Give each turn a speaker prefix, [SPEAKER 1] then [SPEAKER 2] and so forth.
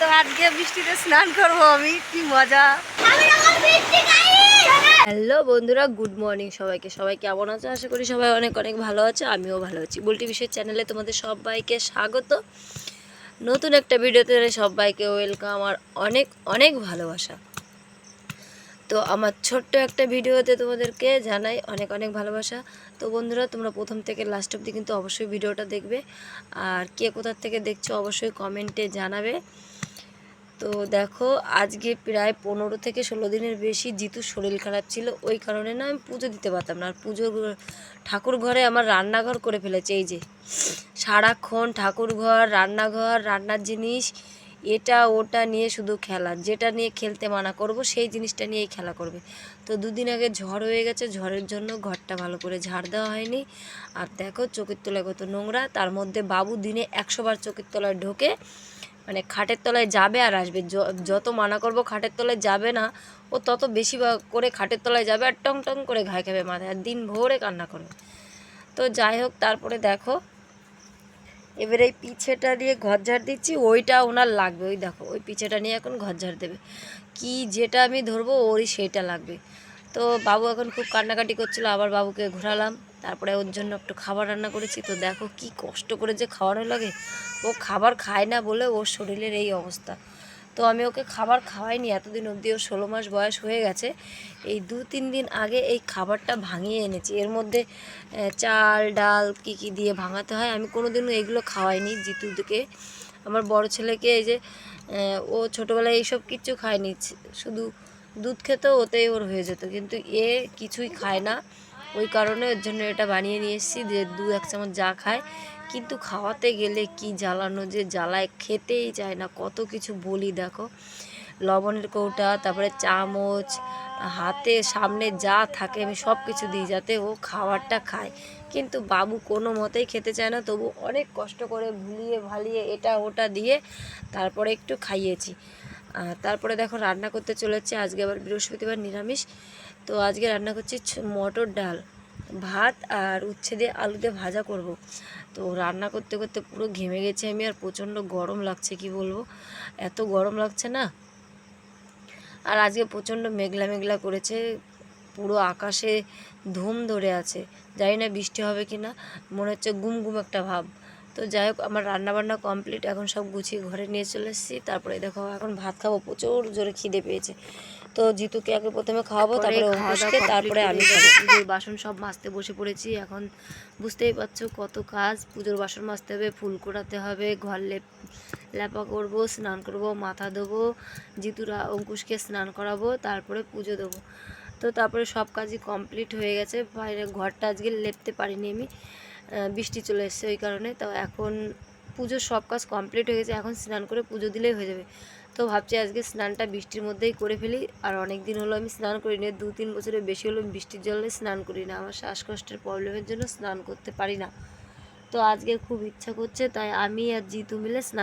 [SPEAKER 1] তো আজকে বৃষ্টিতে স্নান করব আমি, কি মজা। হ্যালো বন্ধুরা গুড মর্নিং সবাইকে। সবাই কেমন আছো? আশা করি সবাই অনেক অনেক ভালো আছে, আমিও ভালো আছি। বুলটি বিশ্বের চ্যানেলে তোমাদের সবাইকে স্বাগত। নতুন একটা ভিডিওতে সবাইকে ওয়েলকাম আর অনেক অনেক ভালোবাসা। তো আমার ছোট্ট একটা ভিডিওতে তোমাদেরকে জানাই অনেক অনেক ভালোবাসা। তো বন্ধুরা, তোমরা প্রথম থেকে লাস্ট অবধি কিন্তু অবশ্যই ভিডিওটা দেখবে। আর কে কোথার থেকে দেখছ অবশ্যই কমেন্টে জানাবে। তো দেখো, আজকে প্রায় পনেরো থেকে ষোলো দিনের বেশি জিতুর শরীর খারাপ ছিল। ওই কারণে না আমি পুজো দিতে পারতাম না। আর ঘর- ঠাকুর ঘরে আমার রান্নাঘর করে ফেলেছে, এই যে। সারাক্ষণ ঠাকুর ঘর, রান্নাঘর, রান্নার জিনিস, এটা, ওটা নিয়ে শুধু খেলা। যেটা নিয়ে খেলতে মানা করব, সেই জিনিসটা নিয়েই খেলা করবে। তো দুদিন আগে ঝড় হয়ে গেছে, ঝড়ের জন্য ঘরটা ভালো করে ঝাড় দেওয়া হয়নি। আর দেখো চোখের তলায় কত নোংরা। তার মধ্যে বাবু দিনে একশোবার চোখের তলায় ঢোকে মানে খাটের তলায় যাবে আর আসবে। যত মানা করব খাটের তলায় যাবে না, ও তত বেশি করে খাটের তলায় যাবে আর টং টং করে ঘাই খাবে মাথায় আর দিন ভোরে কান্না করবে। তো যাই হোক, তারপরে দেখো, এবার এই পিছেটা দিয়ে ঘর ঝাড় দিচ্ছি, ওইটা ওনার লাগবে। ওই দেখো, ওই পিছেটা নিয়ে এখন ঘর ঝাড় দেবে। কি যেটা আমি ধরবো, ওরই সেইটা লাগবে। তো বাবু এখন খুব কান্নাকাটি করছিল, আবার বাবুকে ঘোরালাম। তারপরে ওর জন্য একটু খাবার রান্না করেছি। তো দেখো কি কষ্ট করে যে খাওয়ানো লাগে। ও খাবার খায় না বলে ওর শরীরের এই অবস্থা। তো আমি ওকে খাবার খাওয়াইনি, এতদিন অবধি ওর ষোলো মাস বয়স হয়ে গেছে। এই দু তিন দিন আগে এই খাবারটা ভাঙিয়ে এনেছি। এর মধ্যে চাল, ডাল কি কি দিয়ে ভাঙাতে হয় আমি কোনোদিনও এগুলো খাওয়াইনি। জিতুকে আমার বড় ছেলেকে এই যে ও ছোটোবেলায় এইসব কিচ্ছু খায়নি। শুধু দুধ খেত, ওতেই ওর হয়ে যেত। কিন্তু এ কিছুই খায় না। ওই কারণে ওর জন্য এটা বানিয়ে নিয়ে এসেছি যে দু এক চামচ যা খায়। কিন্তু খাওয়াতে গেলে কি জ্বালানো যে জ্বালায় খেতেই চায় না। কত কিছু বলি দেখো। লবণের কৌটা, তারপরে চামচ, হাতে সামনে যা থাকে আমি সব কিছু দিই যাতে ও খাবারটা খায়। কিন্তু বাবু কোনো মতেই খেতে চায় না, তবু অনেক কষ্ট করে ভুলিয়ে ভালিয়ে এটা ওটা দিয়ে তারপরে একটু খাইয়েছি। তারপরে দেখো রান্না করতে চলেছে। আজকে আবার বৃহস্পতিবার নিরামিষ। তো আজকে রান্না করছি মটর ডাল, ভাত আর উচ্ছে দিয়ে আলু দিয়ে ভাজা করব। তো রান্না করতে করতে পুরো ঘেমে গেছি আমি আর প্রচণ্ড গরম লাগছে, কি বলব? এত গরম লাগছে না? আর আজকে প্রচণ্ড মেঘলা মেঘলা করেছে, পুরো আকাশে ধুম ধরে আছে। জানি না বৃষ্টি হবে কি না মনে হচ্ছে গুম গুম একটা ভাব। তো যাই হোক আমার রান্না বান্না কমপ্লিট। এখন সব গুছিয়ে ঘরে নিয়ে চলে এসেছি। তারপরে দেখো এখন ভাত খাব। প্রচুর জোরে খিদে পেয়েছে। তো জিতুকে আগে প্রথমে খাওয়াবো তারপরে অঙ্কুশকে তারপরে আমি পুজোর বাসন সব মাজতে বসে পড়েছি। এখন বুঝতেই পারছ কত কাজ। পুজোর বাসন মাজতে হবে ফুল কোড়াতে হবে ঘর লেপ লেপা করব স্নান করব মাথা দেবো জিতুরা অঙ্কুশকে স্নান করাবো তারপরে পুজো দেবো। তো তারপরে সব কাজই কমপ্লিট হয়ে গেছে। বাইরে ঘরটা আজকে লেপতে পারিনি আমি। বৃষ্টি চলে এসছে ওই কারণে। তো এখন পুজোর সব কাজ কমপ্লিট হয়ে গেছে, এখন স্নান করে পুজো দিলেই হয়ে যাবে। তো ভাবছি আজকে স্নানটা বৃষ্টির মধ্যেই করে ফেলি। আর অনেক দিন হলো আমি স্নান করি না দু তিন বছরের বেশি হলো বৃষ্টির জলে স্নান করি না। আমার শ্বাসকষ্টের প্রবলেমের জন্য স্নান করতে পারি না। তো আজকে খুব ইচ্ছা করছে, তাই আমি আর জিতু মিলে স্নান